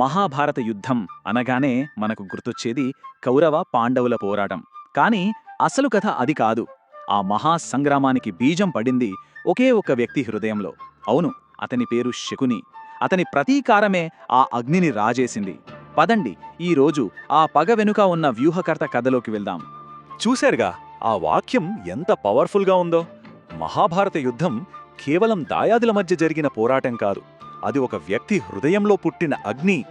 మహాభారత యుద్ధం అనగానే మనకు గుర్తొచ్చేది కౌరవ పాండవుల పోరాటం. కానీ అసలు కథ అది కాదు. ఆ మహా సంగ్రామానికి బీజం పడింది ఒకే ఒక వ్యక్తి హృదయంలో. అవును అతని పేరు శకుని. అతని ప్రతీకారమే ఆ అగ్నిని రాజేసింది. పదండి ఈరోజు ఆ పగ వెనుక ఉన్న వ్యూహకర్త కథలోకి వెళ్దాం. చూశారుగా ఆ వాక్యం ఎంత పవర్ఫుల్గా ఉందో. మహాభారత యుద్ధం కేవలం దాయాదుల మధ్య జరిగిన పోరాటం కాదు. అది ఒక వ్యక్తి హృదయంలో పుట్టిన అగ్ని.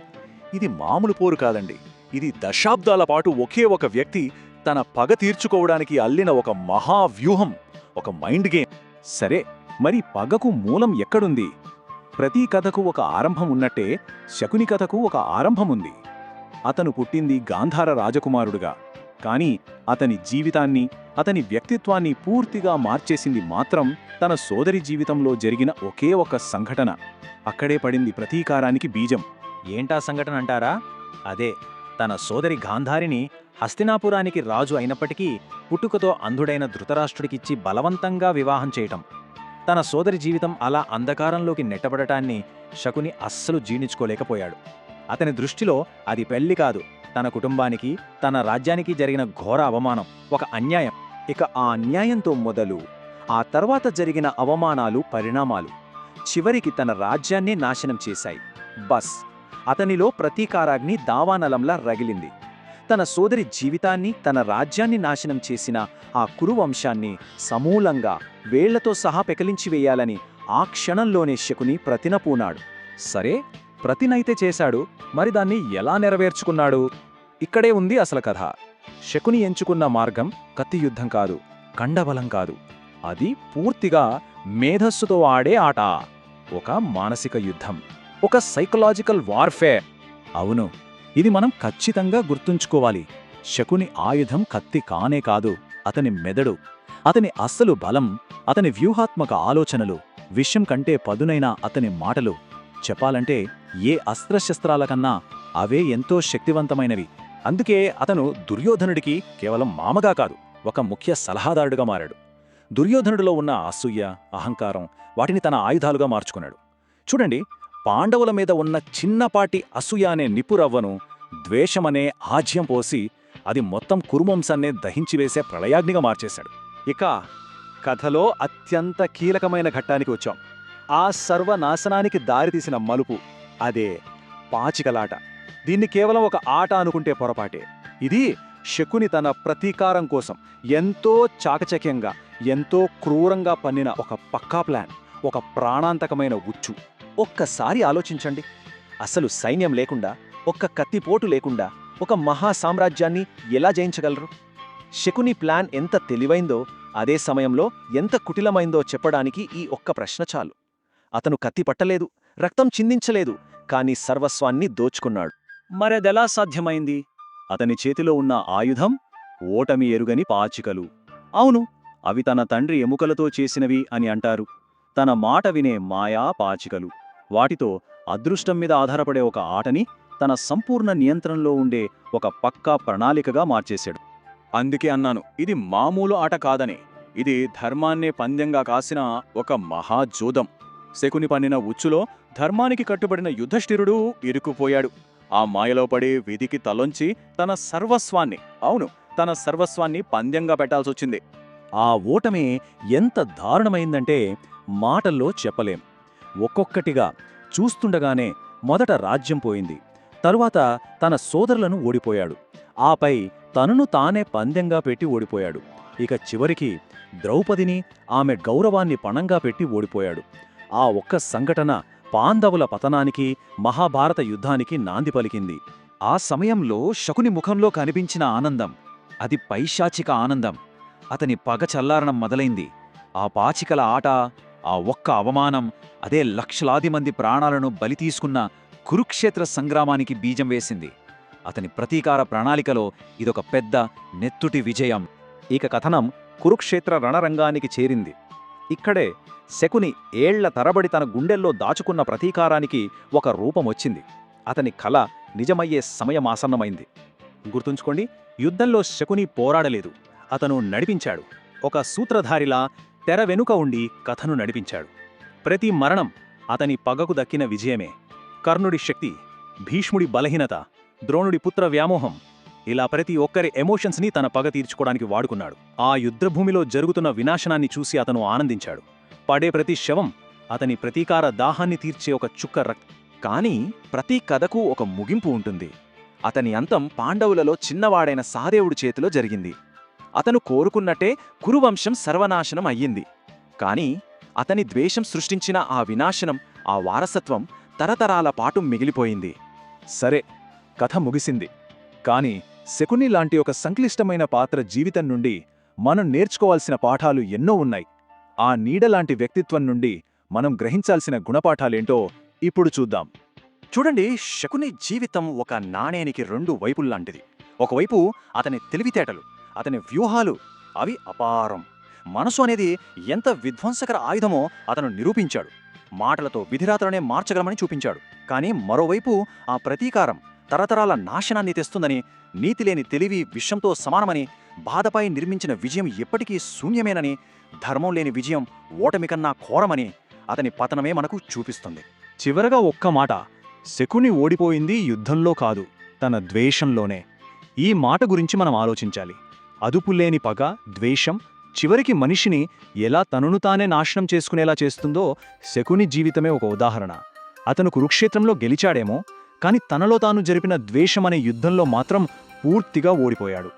ఇది మామూలు పోరు కాదండి. ఇది దశాబ్దాల పాటు ఒకే ఒక వ్యక్తి తన పగ తీర్చుకోవడానికి అల్లిన ఒక మహావ్యూహం ఒక మైండ్ గేమ్. సరే మరి పగకు మూలం ఎక్కడుంది? ప్రతి కథకు ఒక ఆరంభం ఉన్నట్టే శకుని కథకు ఒక ఆరంభం ఉంది. అతను పుట్టింది గాంధార రాజకుమారుడుగా. కాని అతని జీవితాన్ని అతని వ్యక్తిత్వాన్ని పూర్తిగా మార్చేసింది మాత్రం తన సోదరి జీవితంలో జరిగిన ఒకే ఒక సంఘటన. అక్కడే పడింది ప్రతీకారానికి బీజం. ఏంటా సంఘటన అంటారా? అదే తన సోదరి గాంధారిని హస్తినాపురానికి రాజు అయినప్పటికీ పుట్టుకతో అంధుడైన ధృతరాష్ట్రుడికిచ్చి బలవంతంగా వివాహం చేయటం. తన సోదరి జీవితం అలా అంధకారంలోకి నెట్టబడటాన్ని శకుని అస్సలు జీర్ణించుకోలేకపోయాడు. అతని దృష్టిలో అది పెళ్ళి కాదు. తన కుటుంబానికి తన రాజ్యానికి జరిగిన ఘోర అవమానం ఒక అన్యాయం. ఇక ఆ అన్యాయంతో మొదలు ఆ తర్వాత జరిగిన అవమానాలు పరిణామాలు చివరికి తన రాజ్యాన్నే నాశనం చేశాయి. బస్ అతనిలో ప్రతీకారాగ్ని దావానలంలా రగిలింది. తన సోదరి జీవితాన్ని తన రాజ్యాన్ని నాశనం చేసిన ఆ కురువంశాన్ని సమూలంగా వేళ్ళతో సహా పెకలించి వేయాలని ఆ క్షణంలోనే శకుని ప్రతినపూనాడు సరే ప్రతినైతే చేశాడు మరి దాన్ని ఎలా నెరవేర్చుకున్నాడు? ఇక్కడే ఉంది అసలు కథ. శకుని ఎంచుకున్న మార్గం కత్తి యుద్ధం కాదు కండబలం కాదు. అది పూర్తిగా మేధస్సుతో ఆడే ఆట. ఒక మానసిక యుద్ధం ఒక సైకలాజికల్ వార్ఫేర్. అవును ఇది మనం ఖచ్చితంగా గుర్తుంచుకోవాలి. శకుని ఆయుధం కత్తి కానే కాదు అతని మెదడు అతని అస్సలు బలం అతని వ్యూహాత్మక ఆలోచనలు విషయం కంటే పదునైన అతని మాటలు. చెప్పాలంటే ఏ అస్త్రశస్త్రాల కన్నా అవే ఎంతో శక్తివంతమైనవి. అందుకే అతను దుర్యోధనుడికి కేవలం మామగా కాదు ఒక ముఖ్య సలహాదారుడుగా మారాడు. దుర్యోధనుడిలో ఉన్న అసూయ అహంకారం వాటిని తన ఆయుధాలుగా మార్చుకున్నాడు. చూడండి పాండవుల మీద ఉన్న చిన్నపాటి అసూయ అనే నిపురవ్వను ద్వేషమనే ఆజ్యం పోసి అది మొత్తం కురువంశాన్నే దహించివేసే ప్రళయాగ్నిగా మార్చేశాడు. ఇక కథలో అత్యంత కీలకమైన ఘట్టానికి వచ్చాం. ఆ సర్వనాశనానికి దారితీసిన మలుపు అదే పాచికలాట. దీన్ని కేవలం ఒక ఆట అనుకుంటే పొరపాటే. ఇది శకుని తన ప్రతీకారం కోసం ఎంతో చాకచక్యంగా ఎంతో క్రూరంగా పన్నిన ఒక పక్కా ప్లాన్ ఒక ప్రాణాంతకమైన ఉచ్చు. ఒక్కసారి ఆలోచించండి. అసలు సైన్యం లేకుండా ఒక్క కత్తిపోటు లేకుండా ఒక మహా సామ్రాజ్యాన్ని ఎలా జయించగలరు? శకుని ప్లాన్ ఎంత తెలివైందో అదే సమయంలో ఎంత కుటిలమైందో చెప్పడానికి ఈ ఒక్క ప్రశ్న చాలు. అతను కత్తి పట్టలేదు. రక్తం చిందించలేదు కాని సర్వస్వాన్ని దోచుకున్నాడు. మరదెలా సాధ్యమైంది? అతని చేతిలో ఉన్న ఆయుధం ఓటమి ఎరుగని పాచికలు. అవును అవి తన తండ్రి ఎముకలతో చేసినవి అని అంటారు. తన మాట వినే మాయా పాచికలు. వాటితో అదృష్టం మీద ఆధారపడే ఒక ఆటని తన సంపూర్ణ నియంత్రణలో ఉండే ఒక పక్కా ప్రణాళికగా మార్చేశాడు. అందుకే అన్నాను ఇది మామూలు ఆట కాదని. ఇది ధర్మాన్నే పందెంగా కాసిన ఒక మహాజూదం. శకుని పన్నిన ఉచ్చులో ధర్మానికి కట్టుబడిన యుద్ధష్ఠిరుడు ఇరుక్కుపోయాడు. ఆ మాయలో పడి విధికి తలొంచి తన సర్వస్వాన్ని అవును తన సర్వస్వాన్ని పంద్యంగా పెట్టాల్సొచ్చింది. ఆ ఓటమి ఎంత దారుణమైందంటే మాటల్లో చెప్పలేం. ఒక్కొక్కటిగా చూస్తుండగానే మొదట రాజ్యం పోయింది. తరువాత తన సోదరులను ఓడిపోయాడు. ఆపై తనను తానే పందెంగా పెట్టి ఓడిపోయాడు. ఇక చివరికి ద్రౌపదిని ఆమె గౌరవాన్ని పణంగా పెట్టి ఓడిపోయాడు. ఆ ఒక్క సంఘటన పాండవుల పతనానికి మహాభారత యుద్ధానికి నాంది పలికింది. ఆ సమయంలో శకుని ముఖంలో కనిపించిన ఆనందం అది పైశాచిక ఆనందం. అతని పగ చల్లారణం మొదలైంది. ఆ పాచికల ఆట ఆ ఒక్క అవమానం అదే లక్షలాది మంది ప్రాణాలను బలి తీసుకున్న కురుక్షేత్ర సంగ్రామానికి బీజం వేసింది. అతని ప్రతీకార ప్రణాళికలో ఇదొక పెద్ద నెత్తుటి విజయం. ఇక కథనం కురుక్షేత్ర రణరంగానికి చేరింది. ఇక్కడే శకుని ఏళ్ళ తరబడి తన గుండెల్లో దాచుకున్న ప్రతీకారానికి ఒక రూపం వచ్చింది అతని కల నిజమయ్యే సమయమాసన్నమైంది. గుర్తుంచుకోండి యుద్ధంలో శకుని పోరాడలేదు. అతను నడిపించాడు. ఒక సూత్రధారిలా తెర వెనుక ఉండి కథను నడిపించాడు. ప్రతి మరణం అతని పగకు దక్కిన విజయమే. కర్ణుడి శక్తి భీష్ముడి బలహీనత ద్రోణుడి పుత్ర వ్యామోహం ఇలా ప్రతి ఒక్కరి ఎమోషన్స్ని తన పగ తీర్చుకోవడానికి వాడుకున్నాడు. ఆ యుద్ధభూమిలో జరుగుతున్న వినాశనాన్ని చూసి అతను ఆనందించాడు. పడే ప్రతి శవం అతని ప్రతీకార దాహాన్ని తీర్చే ఒక చుక్క రక్ కానీ ప్రతి కథకు ఒక ముగింపు ఉంటుంది. అతని అంతం పాండవులలో చిన్నవాడైన సహదేవుడి చేతిలో జరిగింది. అతను కోరుకున్నట్టే కురువంశం సర్వనాశనం అయ్యింది. కాని అతని ద్వేషం సృష్టించిన ఆ వినాశనం ఆ వారసత్వం తరతరాల పాటు మిగిలిపోయింది. సరే కథ ముగిసింది. కాని శకుని లాంటి ఒక సంక్లిష్టమైన పాత్ర జీవితం నుండి మనం నేర్చుకోవాల్సిన పాఠాలు ఎన్నో ఉన్నాయి. ఆ నీడలాంటి వ్యక్తిత్వం నుండి మనం గ్రహించాల్సిన గుణపాఠాలేంటో ఇప్పుడు చూద్దాం. చూడండి శకుని జీవితం ఒక నాణేనికి రెండు వైపుల్లాంటిది. ఒకవైపు అతని తెలివితేటలు అతని వ్యూహాలు అవి అపారం. మనసు అనేది ఎంత విధ్వంసకర ఆయుధమో అతను నిరూపించాడు. మాటలతో విధిరాతలనే మార్చగలమని చూపించాడు. కానీ మరోవైపు ఆ ప్రతీకారం తరతరాల నాశనాన్ని తెస్తుందని నీతిలేని తెలివి విషంతో సమానమని బాధపై నిర్మించిన విజయం ఎప్పటికీ శూన్యమేనని ధర్మం లేని విజయం ఓటమి కన్నా ఘోరమని అతని పతనమే మనకు చూపిస్తుంది. చివరగా ఒక్క మాట శకుని ఓడిపోయింది యుద్ధంలో కాదు తన ద్వేషంలోనే. ఈ మాట గురించి మనం ఆలోచించాలి. అదుపులేని పగ ద్వేషం చివరికి మనిషిని ఎలా తనను తానే నాశనం చేసుకునేలా చేస్తుందో శకుని జీవితమే ఒక ఉదాహరణ. అతను కురుక్షేత్రంలో గెలిచాడేమో కాని తనలో తాను జరిపిన ద్వేషం అనే యుద్ధంలో మాత్రం పూర్తిగా ఓడిపోయాడు.